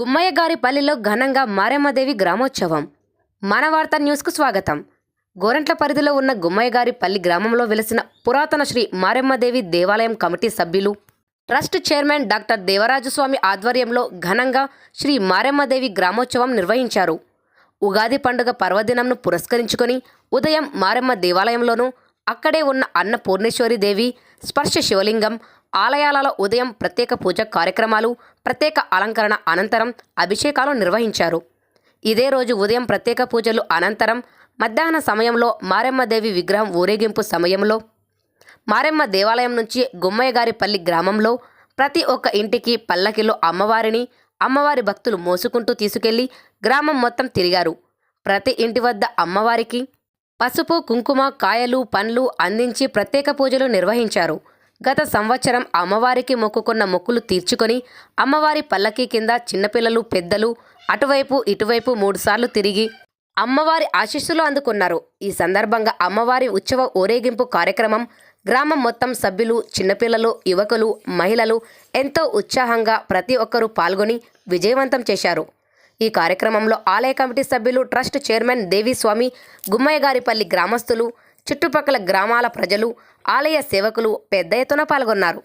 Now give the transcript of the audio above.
గుమ్మయ్య గారి పల్లిలో ఘనంగా మారేమ్మదేవి గ్రామోత్సవం. మన వార్త న్యూస్కు స్వాగతం. గోరంట్ల పరిధిలో ఉన్న గుమ్మయ్య గారి పల్లి గ్రామంలో వెలిసిన పురాతన శ్రీ మారెమ్మదేవి దేవాలయం కమిటీ సభ్యులు trust chairman doctor Devaraju Swamy ఆధ్వర్యంలో ఘనంగా శ్రీ మారెమ్మదేవి గ్రామోత్సవం నిర్వహించారు. ఉగాది పండుగ పర్వదినంను పురస్కరించుకొని ఉదయం మారెమ్మ దేవాలయంలోనూ అక్కడే ఉన్న అన్న పూర్ణేశ్వరి దేవి స్పర్శ శివలింగం ఆలయాలలో ఉదయం ప్రత్యేక పూజ కార్యక్రమాలు ప్రత్యేక అలంకరణ అనంతరం అభిషేకాలు నిర్వహించారు. ఇదే రోజు ఉదయం ప్రత్యేక పూజలు అనంతరం మధ్యాహ్న సమయంలో మారెమ్మదేవి విగ్రహం ఊరేగింపు సమయంలో మారెమ్మ దేవాలయం నుంచి గుమ్మయ్యగారిపల్లి గ్రామంలో ప్రతి ఒక్క ఇంటికి పల్లకిలో అమ్మవారిని అమ్మవారి భక్తులు మోసుకుంటూ తీసుకెళ్ళి గ్రామం మొత్తం తిరిగారు. ప్రతి ఇంటి వద్ద అమ్మవారికి పసుపు కుంకుమ కాయలు పండ్లు అందించి ప్రత్యేక పూజలు నిర్వహించారు. గత సంవత్సరం అమ్మవారికి మొక్కుకున్న మొక్కులు తీర్చుకొని అమ్మవారి పల్లకీ కింద చిన్నపిల్లలు పెద్దలు అటువైపు ఇటువైపు మూడుసార్లు తిరిగి అమ్మవారి ఆశీస్సులు అందుకున్నారు. ఈ సందర్భంగా అమ్మవారి ఉత్సవ ఊరేగింపు కార్యక్రమం గ్రామం మొత్తం సభ్యులు చిన్నపిల్లలు యువకులు మహిళలు ఎంతో ఉత్సాహంగా ప్రతి ఒక్కరూ పాల్గొని విజయవంతం చేశారు. ఈ కార్యక్రమంలో ఆలయ కమిటీ సభ్యులు ట్రస్ట్ చైర్మన్ దేవిస్వామి గుమ్మయ్యగారిపల్లి గ్రామస్తులు చుట్టుపక్కల గ్రామాల ప్రజలు ఆలయ సేవకులు పెద్ద ఎత్తున పాల్గొన్నారు.